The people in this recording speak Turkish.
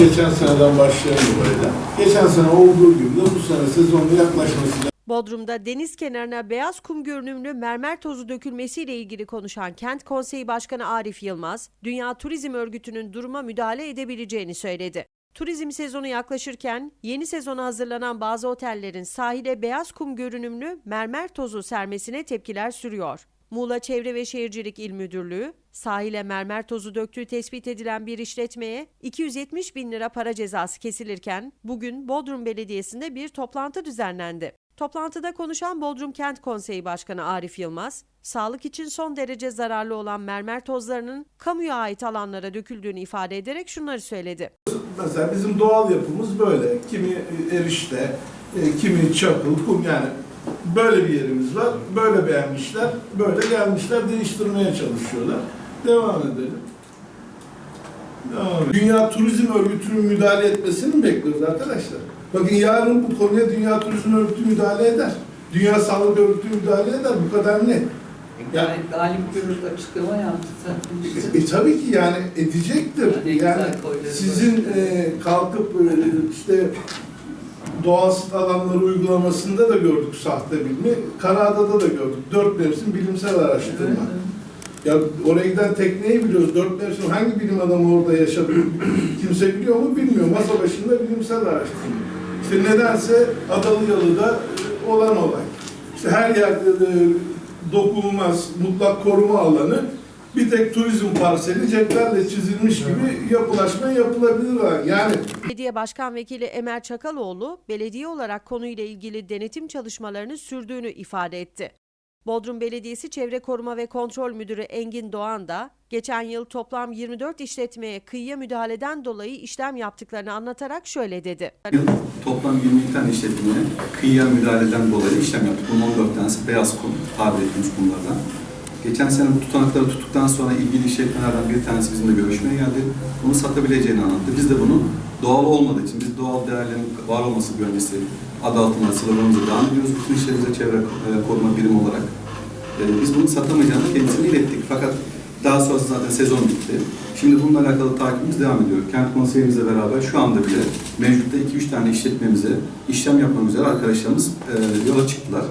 geçen seneden başlayalım böyle. Geçen sene olduğu gibi de bu sene sezonun yaklaşmasıyla Bodrum'da deniz kenarına beyaz kum görünümlü mermer tozu dökülmesiyle ilgili konuşan Kent Konseyi Başkanı Arif Yılmaz, Dünya Turizm Örgütü'nün duruma müdahale edebileceğini söyledi. Turizm sezonu yaklaşırken yeni sezona hazırlanan bazı otellerin sahile beyaz kum görünümlü mermer tozu sermesine tepkiler sürüyor. Muğla Çevre ve Şehircilik İl Müdürlüğü, sahile mermer tozu döktüğü tespit edilen bir işletmeye 270 bin lira para cezası kesilirken bugün Bodrum Belediyesi'nde bir toplantı düzenlendi. Toplantıda konuşan Bodrum Kent Konseyi Başkanı Arif Yılmaz, sağlık için son derece zararlı olan mermer tozlarının kamuya ait alanlara döküldüğünü ifade ederek şunları söyledi. mesela bizim doğal yapımız böyle. Kimi erişte, e, kimi çakıl, kum yani böyle bir yerimiz var. Böyle beğenmişler, böyle gelmişler değiştirmeye çalışıyorlar. Devam edelim. Devam edelim. Dünya Turizm Örgütü'nün müdahale etmesini mi bekliyoruz arkadaşlar? Bakın yarın bu konuya Dünya Turizm Örgütü müdahale eder. Dünya Sağlık Örgütü müdahale eder. Bu kadar net. Ya- Yani Galip Gürür açıklama yaptı sen. E, tabii ki yani edecektir. Güzel Yani sizin e, kalkıp e, işte doğal sit alanları uygulamasında da gördük sahte bilimi. Kanada'da da gördük. Dört mevsim bilimsel araştırma. Ya oraya giden tekneyi biliyoruz. Dört mevsim hangi bilim adamı orada yaşadı? Kimse biliyor mu bilmiyor. Masa başında bilimsel araştırma. İşte nedense Adalıyalı'da e, olan olay. İşte her yerde de dokunulmaz mutlak koruma alanı bir tek turizm parseli ceplerle çizilmiş gibi yapılaşma yapılabilir. var. Yani Belediye Başkan Vekili Emel Çakaloğlu, belediye olarak konuyla ilgili denetim çalışmalarını sürdüğünü ifade etti. Bodrum Belediyesi Çevre Koruma ve Kontrol Müdürü Engin Doğan da, geçen yıl toplam 24 işletmeye kıyıya müdahaleden dolayı işlem yaptıklarını anlatarak şöyle dedi. Yıl toplam 22 tane işletmeye kıyıya müdahaleden dolayı işlem yaptık. Bunun 14 tanesi beyaz kum, tabir ettiğimiz kumlardan. Geçen sene bu tutanakları tuttuktan sonra ilgili işletmelerden bir tanesi bizimle görüşmeye geldi. Bunu satabileceğini anlattı. Biz de bunu doğal olmadığı için, biz doğal değerlerin var olması güvencesi adı altında sıralamamıza devam ediyoruz. Bütün işlerimize çevre e, koruma birimi olarak. E, Biz bunu satamayacağını kendisine ilettik. Fakat daha sonra zaten sezon bitti. Şimdi bununla alakalı takibimiz devam ediyor. Kent konseyimizle beraber şu anda bile mevcutta 2-3 tane işletmemize işlem yapmak üzere arkadaşlarımız e, yola çıktılar.